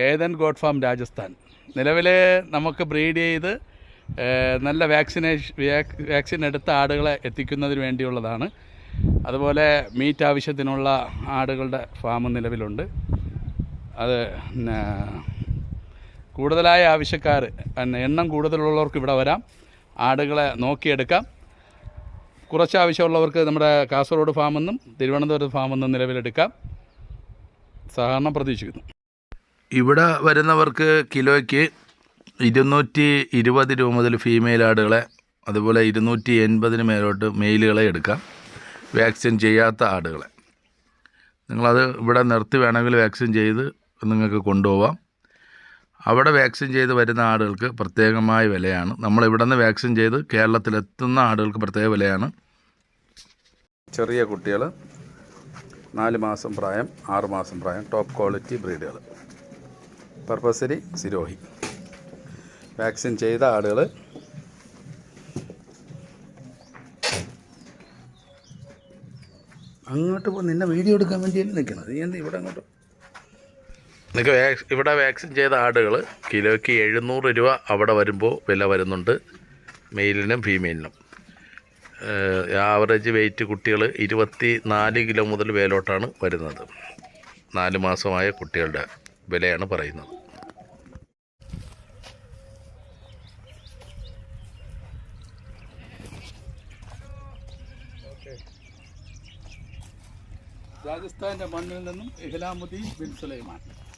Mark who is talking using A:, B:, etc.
A: ഏതൻ God farm Rajasthan. നിലവിൽ നമുക്ക് breed ചെയ്ത് നല്ല വാക്സിനേഷൻ വാക്സിൻ എടുത്ത ആടുകളെ എത്തിക്കുന്നതിന് വേണ്ടിയുള്ളതാണ്. അതുപോലെ മീറ്റ് ആവശ്യത്തിനുള്ള ആടുകളുടെ ഫാം നിലവിലുണ്ട്. അത് കൂടുതലായ ആവശ്യക്കാർ എണ്ണം കൂടുതലുള്ളവർക്ക് ഇവിടെ വരാം. ആടുകളെ നോക്കിയെടുക്കാം. കുറച്ച് ആവശ്യമുള്ളവർക്ക് നമ്മുടെ കാസർഗോഡ് ഫാമെന്നും തിരുവനന്തപുരത്ത് ഫാമെന്നും നിലവിലെടുക്കാം. സഹകരണം പ്രതീക്ഷിക്കുന്നു.
B: ഇവിടെ വരുന്നവർക്ക് കിലോയ്ക്ക് ഇരുന്നൂറ്റി ഇരുപത് രൂപ മുതൽ ഫീമെയിൽ ആടുകളെ അതുപോലെ ഇരുന്നൂറ്റി എൺപതിന് മേലോട്ട് മെയിലുകളെ എടുക്കാം. വാക്സിൻ ചെയ്യാത്ത ആടുകളെ നിങ്ങളത് ഇവിടെ നിർത്തി വേണമെങ്കിൽ വാക്സിൻ ചെയ്ത് നിങ്ങൾക്ക് കൊണ്ടുപോവാം. അവിടെ വാക്സിൻ ചെയ്ത് വരുന്ന ആടുകൾക്ക് പ്രത്യേകമായ വിലയാണ്. നമ്മൾ ഇവിടെ നിന്ന് വാക്സിൻ ചെയ്ത് കേരളത്തിലെത്തുന്ന ആടുകൾക്ക് പ്രത്യേക വിലയാണ്. ചെറിയ കുട്ടികൾ നാല് മാസം പ്രായം ആറ് മാസം പ്രായം ടോപ്പ് ക്വാളിറ്റി ബ്രീഡുകൾ പർപ്പസരി സിരോഹി വാക്സിൻ ചെയ്ത ആടുകൾ അങ്ങോട്ട് പോ നിന്നെ വീഡിയോ എടുക്കാൻ വേണ്ടിയല്ലേ നിൽക്കണം നീ എന്താ ഇവിടെ അങ്ങോട്ട്? നിങ്ങൾക്ക് വാക്സ് ഇവിടെ വാക്സിൻ ചെയ്ത ആടുകൾ കിലോയ്ക്ക് എഴുന്നൂറ് രൂപ അവിടെ വരുമ്പോൾ വില വരുന്നുണ്ട്. മെയിലിനും ഫീമെയിലിനും ആവറേജ് വെയിറ്റ് കുട്ടികൾ ഇരുപത്തി നാല് കിലോ മുതൽ വേലോട്ടാണ് വരുന്നത്. നാല് മാസമായ കുട്ടികളുടെ വിലയാണ് പറയുന്നത്.
A: രാജസ്ഥാന്റെ മണ്ണിൽ നിന്നും ഇഹ്ലാമുദ്ദീൻ ബിൻ സുലൈമാൻ.